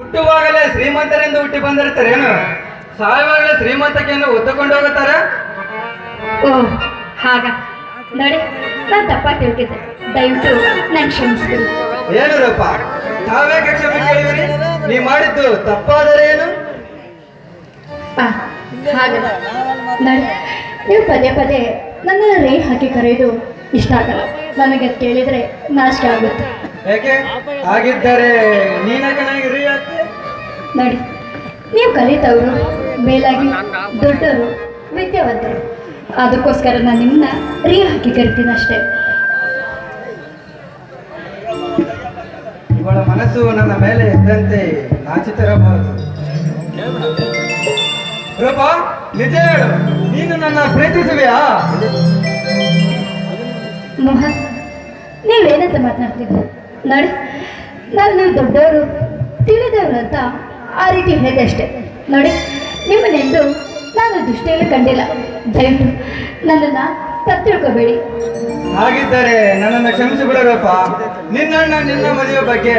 ಹುಟ್ಟುವಾಗಲೇ ಶ್ರೀಮಂತರಿಂದ ಹುಟ್ಟಿ ಬಂದಿರ್ತಾರೇನು ಸಾಯುವಾಗಲೇ ಶ್ರೀಮಂತಕೆಯನ್ನು ಒತ್ತುಕೊಂಡು ಹೋಗುತ್ತಾರೆ? ಓ ಹಾಗ. ನೋಡಿ ನಾನು ತಿಳ್ಕಿದ್ದೆ ದಯವಿಟ್ಟು ನಾನು ಏನು ರೂಪ ತಾವೇ ಕ್ಷಮೆ ನೀ ಮಾಡಿದ್ದು ತಪ್ಪಾದರೆ ಏನು? ಆ, ನಡಿ ನೋಡಿ ನೀವು ಪದೇ ಪದೇ ನನ್ನನ್ನು ರೇ ಹಾಕಿ ಕರೆಯೋದು ಇಷ್ಟ ಆಗಲ್ಲ. ನನಗೆ ಅದ್ ಕೇಳಿದರೆ ನಾಚಿಕೆ ಆಗುತ್ತೆ. ಯಾಕೆ ಹಾಗಿದ್ದರೆ ನನಗೆ ನೋಡಿ ನೀವು ಕಲಿತವರು ಮೇಲಾಗಿ ದೊಡ್ಡವರು ವಿದ್ಯಾವಂತರು. ಅದಕ್ಕೋಸ್ಕರ ನಾನು ನಿಮ್ಮನ್ನ ರೀ ಹಾಕಿ ಕರಿತೀನಿ ಅಷ್ಟೇ. ಇವಳ ಮನಸ್ಸು ನನ್ನ ಮೇಲೆ ಇದ್ದಂತೆ ನಾಚಿತರಬಹುದು ರೂಪ ನಿಜ ಹೇಳು ನೀನು ನನ್ನ ಪ್ರೀತಿಸುವೆಯಾ? ಮೋಹನ್ ನೀವೇನಂತ ಮಾತನಾಡ್ತಿದ್ರಿ ನೋಡಿ ನಾನು ನೀವು ದೊಡ್ಡವರು ತಿಳಿದವರು ಅಂತ ಆ ರೀತಿ ಹೇಳಿದೆ ಅಷ್ಟೇ. ನೋಡಿ, ನಿಮ್ಮನ್ನೆಂದು ನಾನು ದೃಷ್ಟಿಯಲ್ಲಿ ಕಂಡಿಲ್ಲ. ದಯವಿಟ್ಟು ನನ್ನನ್ನು ತಪ್ಪು ತಿಳ್ಕೋಬೇಡಿ ಹಾಗಿದ್ದರೆ ನನ್ನನ್ನು ಕ್ಷಮಿಸಿ ಬಿಡೋರಪ್ಪ ನಿನ್ನಣ್ಣ ನಿನ್ನ ಮದುವೆ ಬಗ್ಗೆ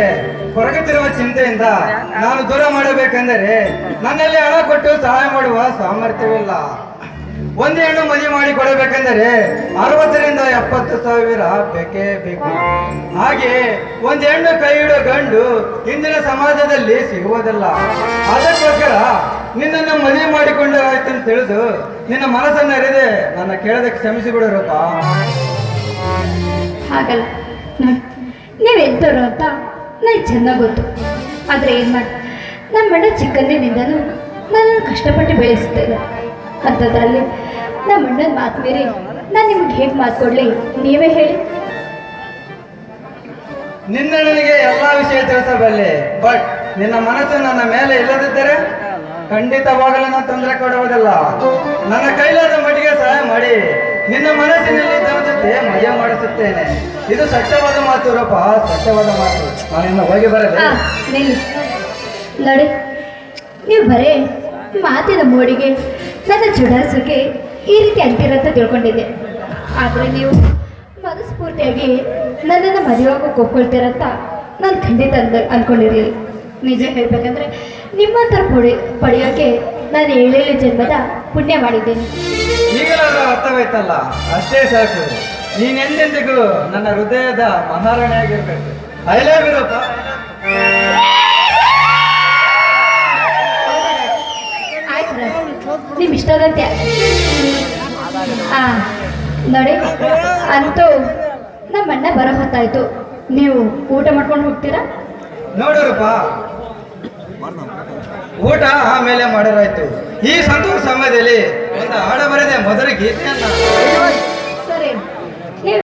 ಹೊರಗುತ್ತಿರುವ ಚಿಂತೆಯಿಂದ ನಾನು ದೂರ ಮಾಡಬೇಕೆಂದರೆ ನನ್ನಲ್ಲಿ ಹಣ ಕೊಟ್ಟು ಸಹಾಯ ಮಾಡುವ ಸಾಮರ್ಥ್ಯವಿಲ್ಲ. ಒಂದು ಹೆಣ್ಣು ಮದುವೆ ಮಾಡಿ ಕೊಡಬೇಕೆಂದರೆ ಅರವತ್ತರಿಂದ ಎಪ್ಪತ್ತು ಸಾವಿರ ಬೇಕೇ ಬೇಕು. ಹಾಗೆ ಒಂದು ಹೆಣ್ಣು ಕೈ ಹಿಡೋ ಗಂಡು ಇಂದಿನ ಸಮಾಜದಲ್ಲಿ ಸಿಗುವುದಲ್ಲ. ಅದಕ್ಕೋಸ್ಕರ ನಿನ್ನನ್ನು ಮದುವೆ ಮಾಡಿಕೊಂಡು ಆಯ್ತು ಅಂತ ತಿಳಿದು ನಿನ್ನ ಮನಸ್ಸನ್ನು ಅರಿದೆ ನನ್ನ ಕೇಳದಕ್ಕೆ ಕ್ಷಮಿಸಿಬಿಡು ರೂಪ ಹಾಗಲ್ಲ. ನೋಡಿ ನೀವು ಎಂಥವ್ರು ಅಂತ ನನಗೆ ಚೆನ್ನಾಗಿ ಗೊತ್ತು. ಆದರೆ ಏನು ಮಾಡಿ ನಮ್ಮ ಅಣ್ಣ ಚಿಕ್ಕಂದಿನಿಂದನೂ ನನ್ನನ್ನು ಕಷ್ಟಪಟ್ಟು ಬೆಳೆಸುತ್ತೇನೆ ಅಂಥದ್ರಲ್ಲಿ ನಮ್ಮ ಅಣ್ಣನ ಮಾತು ಮೀರಿ ನಾನು ನಿಮ್ಗೆ ಹೇಗೆ ಮಾತು ಕೊಡಲಿ? ನೀವೇ ಹೇಳಿ. ನಿನ್ನ ನನಗೆ ಎಲ್ಲಾ ವಿಷಯ ತಿಳಿಸಬಲ್ಲೆ ಬಟ್ ನಿನ್ನ ಮನಸ್ಸು ನನ್ನ ಮೇಲೆ ಇಲ್ಲದಿದ್ದರೆ ಖಂಡಿತವಾಗಲೂ ನಾನು ತೊಂದರೆ ಕೊಡುವುದಿಲ್ಲ. ನನ್ನ ಕೈಲಾದ ಮಟ್ಟಿಗೆ ಸಹಾಯ ಮಾಡಿ ನಿನ್ನ ಮನಸ್ಸಿನಲ್ಲಿ ಜೊತೆ ಮದುವೆ ಮಾಡಿಸುತ್ತೇನೆ. ಇದು ಸತ್ಯವಾದ ಮಾತು ರೂಪ ಸತ್ಯವಾದ ಮಾತು. ನಾನು ಇನ್ನು ಹೋಗಿ ಬರಲಿ ಆ, ನಿಲ್ಲಿ. ನೋಡಿ. ನೀವು ಬರೇ ಮಾತಿನ ಮೋಡಿಗೆ ನನ್ನ ಜುಡಾಸಕ್ಕೆ ಈ ರೀತಿ ಅಂತಿರಂತ ತಿಳ್ಕೊಂಡಿದ್ದೆ. ಆದರೆ ನೀವು ಮನಸ್ಫೂರ್ತಿಯಾಗಿ ನನ್ನನ್ನು ಮದುವೆಯಾಗೋಕೆ ಒಪ್ಕೊಳ್ತೀರಂತ ನಾನು ಖಂಡಿತ ಅಂದ ಅಂದ್ಕೊಂಡಿರಲಿಲ್ಲ ನಿಜ ಹೇಳಬೇಕಂದ್ರೆ ಹತ್ರ ಪಡಿ ಪಡೆಯೋಕ್ಕೆ ನಾನು ಏಳೇಳು ಜನ್ಮದ ಪುಣ್ಯ ಮಾಡಿದ್ದೇನೆ. ಅರ್ಥವಾಯ್ತಲ್ಲ? ಅಷ್ಟೇ ಸಾಕು. ನೀನೆಂದೆಂದಿಗೂ ನನ್ನ ಹೃದಯದ ಮಹಾರಾಣಿಯಾಗಿರ್ಬೇಕು. ಐ ಲವ್ ಯು ಇಷ್ಟದಂತೆ ಹಾಂ ನೋಡಿ, ಅಂತೂ ನಮ್ಮ ಅಣ್ಣ ಬರೋ ಹೊತ್ತಾಯ್ತು. ನೀವು ಊಟ ಮಾಡ್ಕೊಂಡು ಹೋಗ್ತೀರಾ? ನೋಡೋರಪ್ಪ. ಊಟ ಆಮೇಲೆ ಮಾಡೋರಾಯ್ತು. ಈ ಸಂತೋಷ ಸಮಯದಲ್ಲಿ ಒಂದು ಹಾಡ ಬರೆದೆ ಮೊದಲ ಗೀತೆಯನ್ನ.